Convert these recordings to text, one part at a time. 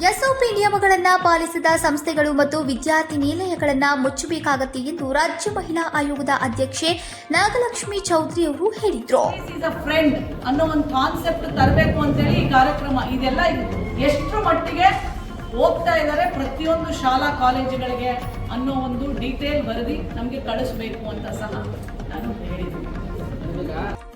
Covid ನಿಯಮಗಳನ್ನು ಪಾಲಿಸಿದ ಸಂಸ್ಥೆಗಳು ಮತ್ತು ವಿದ್ಯಾರ್ಥಿ ನಿಲಯಗಳನ್ನು ಮುಚ್ಚಬೇಕಾಗತ್ತೆ ಎಂದು ರಾಜ್ಯ ಮಹಿಳಾ ಆಯೋಗದ ಅಧ್ಯಕ್ಷೆ ನಾಗಲಕ್ಷ್ಮಿ ಚೌಧರಿ ಅವರು ಹೇಳಿದ್ರು. ಫ್ರೆಂಡ್ ಅನ್ನೋ ಒಂದು ಕಾನ್ಸೆಪ್ಟ್ ತರಬೇಕು ಅಂತೇಳಿ ಈ ಕಾರ್ಯಕ್ರಮ ಇದೆಲ್ಲ ಎಷ್ಟು ಮಟ್ಟಿಗೆ ಹೋಗ್ತಾ ಇದ್ದಾರೆ ಪ್ರತಿಯೊಂದು ಶಾಲಾ ಕಾಲೇಜುಗಳಿಗೆ ಅನ್ನೋ ಒಂದು ಡೀಟೇಲ್ ವರದಿ ನಮಗೆ ಕಳಿಸ್ಬೇಕು ಅಂತ ಸಹ ನಾನು ಹೇಳಿದ್ದೀನಿ.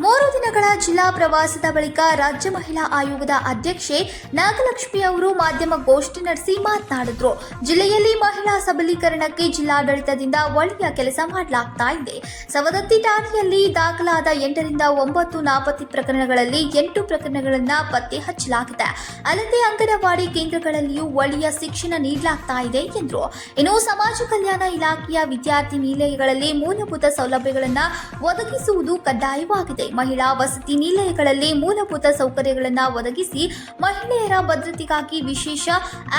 ಮೂರು ದಿನಗಳ ಜಿಲ್ಲಾ ಪ್ರವಾಸದ ಬಳಿಕ ರಾಜ್ಯ ಮಹಿಳಾ ಆಯೋಗದ ಅಧ್ಯಕ್ಷೆ ನಾಗಲಕ್ಷ್ಮಿ ಅವರು ಮಾಧ್ಯಮ ಗೋಷ್ಠಿ ನಡೆಸಿ ಮಾತನಾಡಿದ್ರು. ಜಿಲ್ಲೆಯಲ್ಲಿ ಮಹಿಳಾ ಸಬಲೀಕರಣಕ್ಕೆ ಜಿಲ್ಲಾಡಳಿತದಿಂದ ಒಳ್ಳೆಯ ಕೆಲಸ ಮಾಡಲಾಗ್ತಾ ಇದೆ. ಸವದತ್ತಿ ಠಾಣೆಯಲ್ಲಿ ದಾಖಲಾದ ಎಂಟರಿಂದ ಒಂಬತ್ತು ನಾಪತ್ತೆ ಪ್ರಕರಣಗಳಲ್ಲಿ ಎಂಟು ಪ್ರಕರಣಗಳನ್ನು ಪತ್ತೆ ಹಚ್ಚಲಾಗಿದೆ. ಅಲ್ಲದೆ ಅಂಗನವಾಡಿ ಕೇಂದ್ರಗಳಲ್ಲಿಯೂ ಒಳ್ಳೆಯ ಶಿಕ್ಷಣ ನೀಡಲಾಗ್ತಾ ಇದೆ ಎಂದರು. ಇನ್ನು ಸಮಾಜ ಕಲ್ಯಾಣ ಇಲಾಖೆಯ ವಿದ್ಯಾರ್ಥಿ ನಿಲಯಗಳಲ್ಲಿ ಮೂಲಭೂತ ಸೌಲಭ್ಯಗಳನ್ನು ಒದಗಿಸುವುದು ಕಡ್ಡಾಯವಾಗಿದೆ. ಮಹಿಳಾ ವಸತಿ ನಿಲಯಗಳಲ್ಲಿ ಮೂಲಭೂತ ಸೌಕರ್ಯಗಳನ್ನು ಒದಗಿಸಿ ಮಹಿಳೆಯರ ಭದ್ರತೆಗಾಗಿ ವಿಶೇಷ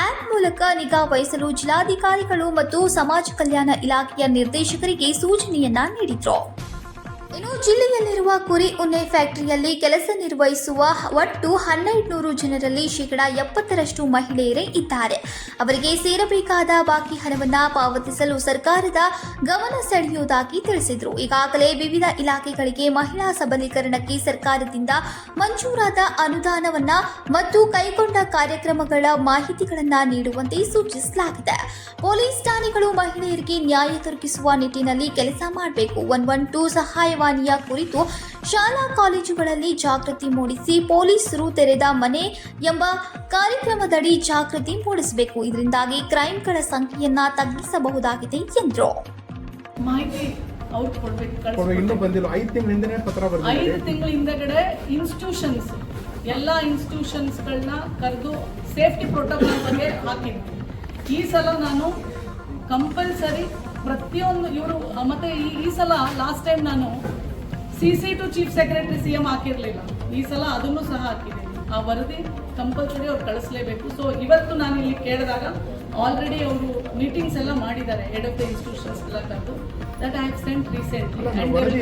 ಆ್ಯಪ್ ಮೂಲಕ ನಿಗಾ ವಹಿಸಲು ಜಿಲ್ಲಾಧಿಕಾರಿಗಳು ಮತ್ತು ಸಮಾಜ ಕಲ್ಯಾಣ ಇಲಾಖೆಯ ನಿರ್ದೇಶಕರಿಗೆ ಸೂಚನೆಯನ್ನ ನೀಡಿದರು. ಇನ್ನು ಜಿಲ್ಲೆಯಲ್ಲಿರುವ ಕುರಿ ಉಣ್ಣೆ ಫ್ಯಾಕ್ಟರಿಯಲ್ಲಿ ಕೆಲಸ ನಿರ್ವಹಿಸುವ ಒಟ್ಟು ಹನ್ನೆರಡು ಜನರಲ್ಲಿ ಶೇಕಡಾ ಎಪ್ಪತ್ತರಷ್ಟು ಮಹಿಳೆಯರೇ ಇದ್ದಾರೆ. ಅವರಿಗೆ ಸೇರಬೇಕಾದ ಬಾಕಿ ಹಣವನ್ನು ಪಾವತಿಸಲು ಸರ್ಕಾರದ ಗಮನ ಸೆಳೆಯುವುದಾಗಿ ತಿಳಿಸಿದರು. ಈಗಾಗಲೇ ವಿವಿಧ ಇಲಾಖೆಗಳಿಗೆ ಮಹಿಳಾ ಸಬಲೀಕರಣಕ್ಕೆ ಸರ್ಕಾರದಿಂದ ಮಂಜೂರಾದ ಅನುದಾನವನ್ನ ಮತ್ತು ಕೈಗೊಂಡ ಕಾರ್ಯಕ್ರಮಗಳ ಮಾಹಿತಿಗಳನ್ನು ನೀಡುವಂತೆ ಸೂಚಿಸಲಾಗಿದೆ. ಪೊಲೀಸ್ ಠಾಣೆಗಳು ಮಹಿಳೆಯರಿಗೆ ನ್ಯಾಯ ದೊರಕಿಸುವ ನಿಟ್ಟಿನಲ್ಲಿ ಕೆಲಸ ಮಾಡಬೇಕು. ಒನ್ ಒನ್ ಟೂ ಸಹಾಯವಾಣಿಯ ಕುರಿತು ಶಾಲಾ ಕಾಲೇಜುಗಳಲ್ಲಿ ಜಾಗೃತಿ ಮೂಡಿಸಿ ಪೊಲೀಸರು ತೆರೆದ ಮನೆ ಎಂಬ ಕಾರ್ಯಕ್ರಮದಡಿ ಜಾಗೃತಿ ಮೂಡಿಸಬೇಕು. ಇದರಿಂದಾಗಿ ಕ್ರೈಮ್ಗಳ ಸಂಖ್ಯೆಯನ್ನ ತಗ್ಗಿಸಬಹುದಾಗಿದೆ ಎಂದರು. ಐದು ತಿಂಗಳ ಹಿಂದಗಡೆ ಇನ್ಸ್ಟಿಟ್ಯೂಷನ್ಸ್ ಎಲ್ಲ ಇನ್ಸ್ಟಿಟ್ಯೂಷನ್ಸ್ಗಳನ್ನ ಕರೆದು ಸೇಫ್ಟಿ ಪ್ರೋಟೋಕಾಲ್ ಬಗ್ಗೆ ಹಾಕಿದ್ವಿ. ಈ ಸಲ ನಾನು ಕಂಪಲ್ಸರಿ ಪ್ರತಿಯೊಂದು ಇವರು ಮತ್ತೆ ಈ ಈ ಸಲ ಲಾಸ್ಟ್ ಟೈಮ್ ನಾನು C C to chief secretary C M ಹಾಕಿರ್ಲಿಲ್ಲ. ಈ ಸಲ ಅದನ್ನು ಸಹ ಹಾಕಿದೆ. ಆ ವರದಿ ಕಂಪಲ್ಸರಿ ಅವ್ರು ಕಳಿಸ್ಲೇಬೇಕು. ಸೊ ಇವತ್ತು ನಾನು ಇಲ್ಲಿ ಕೇಳಿದಾಗ ಆಲ್ರೆಡಿ ಅವರು ಮೀಟಿಂಗ್ಸ್ ಎಲ್ಲ ಮಾಡಿದ್ದಾರೆ ಹೆಡ್ ಆಫ್ ದ ಇನ್ಸ್ಟಿಟ್ಯೂಷನ್ಸ್ ಎಲ್ಲ ಕರೆದು. ದಟ್ ಐ ಹ್ಯಾವ್ ಸೆಂಟ್ ಅಲ್ಲ, ರೀಸೆಂಟ್ಲಿ ವರದಿ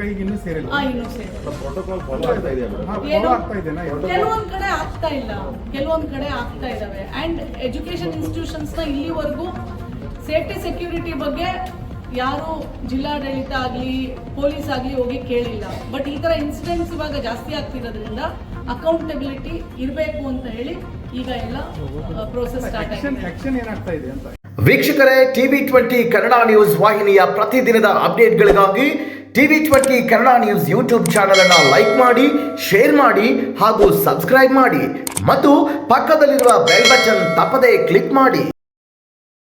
ಕೈಗೆ ಇನ್ನೂ ಸೇರಿಲ್ಲ. ಆ ಇನ್ನೂ ಸೇರಿ ಪ್ರೋಟೋಕಾಲ್ ಫಾಲೋ ಆಗ್ತಾ ಇದೆಯಾ ಹಾ, ಏನು? follow ಆಗ್ತಾ ಇದೆನಾ? ಕೆಲವೊಂದ್ ಕಡೆ ಆಗ್ತಾ ಇಲ್ಲ. ಕೆಲವೊಂದ್ ಕಡೆ ಆಗ್ತಾ ಇದಾವೆ. ಅಂಡ್ ಎಜುಕೇಶನ್ ಇನ್ಸ್ಟಿಟ್ಯೂಷನ್ಸ್ನ ಇಲ್ಲಿವರೆಗೂ ಸೇಫ್ಟಿ ಸೆಕ್ಯೂರಿಟಿ ಬಗ್ಗೆ ಯಾರು ಜಿಲ್ಲಾಡಳಿತ ಆಗಲಿ ಪೊಲೀಸ್ ಆಗಲಿ ಹೋಗಿ ಕೇಳಿಲ್ಲ. ಬಟ್ ಈ ತರ ಇನ್ಸಿಡೆಂಟ್ಸ್ ಇವಾಗ ಜಾಸ್ತಿ ಆಗ್ತಿರೋದ್ರಿಂದ ಅಕೌಂಟಬಿಲಿಟಿ ಇರಬೇಕು ಅಂತ ಹೇಳಿ ಈಗ ಎಲ್ಲ ಪ್ರೋಸೆಸ್ ಸ್ಟಾರ್ಟ್ ಆಗಿದೆ. ವೀಕ್ಷಕರೇ ಟಿವಿ ಟ್ವೆಂಟಿ ಕನ್ನಡ ನ್ಯೂಸ್ ವಾಹಿನಿಯ ಪ್ರತಿದಿನದ ಅಪ್ಡೇಟ್ಗಳಿಗಾಗಿ TV twenty Kannada news YouTube channel ಅನ್ನು ಲೈಕ್ ಮಾಡಿ ಶೇರ್ ಮಾಡಿ ಹಾಗೂ ಸಬ್ಸ್ಕ್ರೈಬ್ ಮಾಡಿ. ಮತ್ತು ಪಕ್ಕದಲ್ಲಿರುವ ಬೆಲ್ ಬಟನ್ ತಪ್ಪದೇ ಕ್ಲಿಕ್ ಮಾಡಿ.